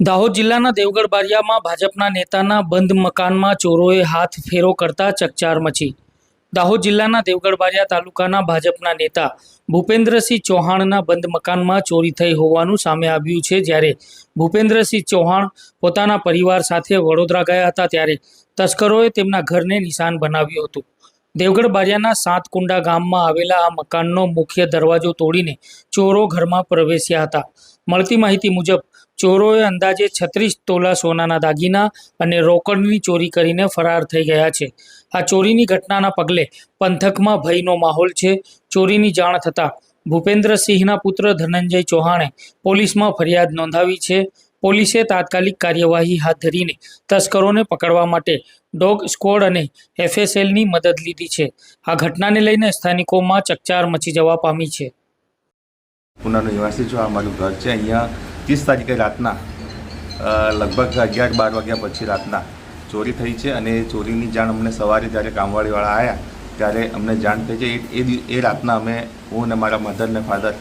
દાહોદ જિલ્લાના દેવગઢ બારિયામાં ભાજપના નેતાના બંધ મકાનમાં ચોરોએ હાથ ફેરો કરતા ચકચાર મચી. દાહોદ જિલ્લાના દેવગઢ બારિયા તાલુકાના ભાજપના નેતા ભૂપેન્દ્રસિંહ ચૌહાણના બંધ મકાનમાં ચોરી થઈ હોવાનું સામે આવ્યું છે જ્યારે ભૂપેન્દ્રસિંહ ચૌહાણ પોતાના પરિવાર સાથે વડોદરા ગયા હતા ત્યારે તસ્કરોએ તેમના ઘરને નિશાન બનાવ્યું હતું. દેવગઢ બારિયાના સાતકુંડા ગામમાં આવેલા આ મકાનનો મુખ્ય દરવાજો તોડીને ચોરો ઘરમાં પ્રવેશ્યા હતા. મળતી માહિતી મુજબ, ચોરોએ અંદાજે છત્રીસ તોલા સોનાના દાગીના અને રોકડની ચોરી કરીને ફરાર થઈ ગયા છે. આ ચોરીની ઘટનાના પગલે પંથકમાં ભયનો માહોલ છે. ચોરીની જાણ થતાં ભૂપેન્દ્રસિંહના પુત્ર ધનંજય ચૌહાણે પોલીસમાં ફરિયાદ નોંધાવી છે. પોલીસે તાત્કાલિક કાર્યવાહી હાથ ધરીને તસ્કરોને પકડવા માટે ડોગ સ્ક્વોડ અને એફએસએલની મદદ લીધી છે. આ ઘટનાને લઈને સ્થાનિકોમાં ચકચાર મચી જવા પામી છે. પુનાનો નિવાસી છું. આ મારું ઘર છે. અહીંયા ત્રીસ તારીખે રાતના લગભગ અગિયાર બાર વાગ્યા પછી રાતના ચોરી થઈ છે અને ચોરીની જાણ અમને સવારે જ્યારે કામવાળીવાળા આવ્યા ત્યારે અમને જાણ થઈ છે. એ એ રાતના અમે હું અને મારા મધર ને ફાધર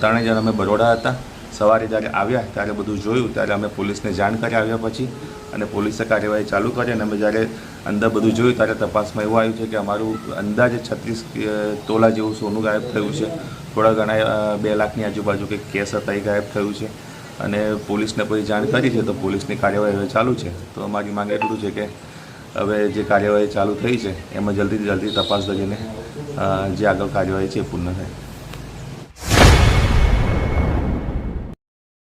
ત્રણેય જણ અમે બરોડા હતા. સવારે જ્યારે આવ્યા, ત્યારે બધું જોયું, ત્યારે અમે પોલીસને જાણ કરી આવ્યા પછી અને પોલીસે કાર્યવાહી ચાલુ કરી અને અમે જ્યારે અંદર બધું જોયું, ત્યારે તપાસમાં એવું આવ્યું છે કે અમારું અંદાજે છત્રીસ તોલા જેવું સોનું ગાયબ થયું છે. થોડા ઘણા બે લાખની આજુબાજુ કે કેસ હતા, એ ગાયબ થયું છે. અને પોલીસને પછી જાણ કરી છે, તો પોલીસની કાર્યવાહી હવે ચાલુ છે. તો અમારી માંગ એટલું છે કે હવે જે કાર્યવાહી ચાલુ થઈ છે, એમાં જલ્દીથી જલ્દી તપાસ કરીને જે આગળ કાર્યવાહી છે પૂર્ણ થાય.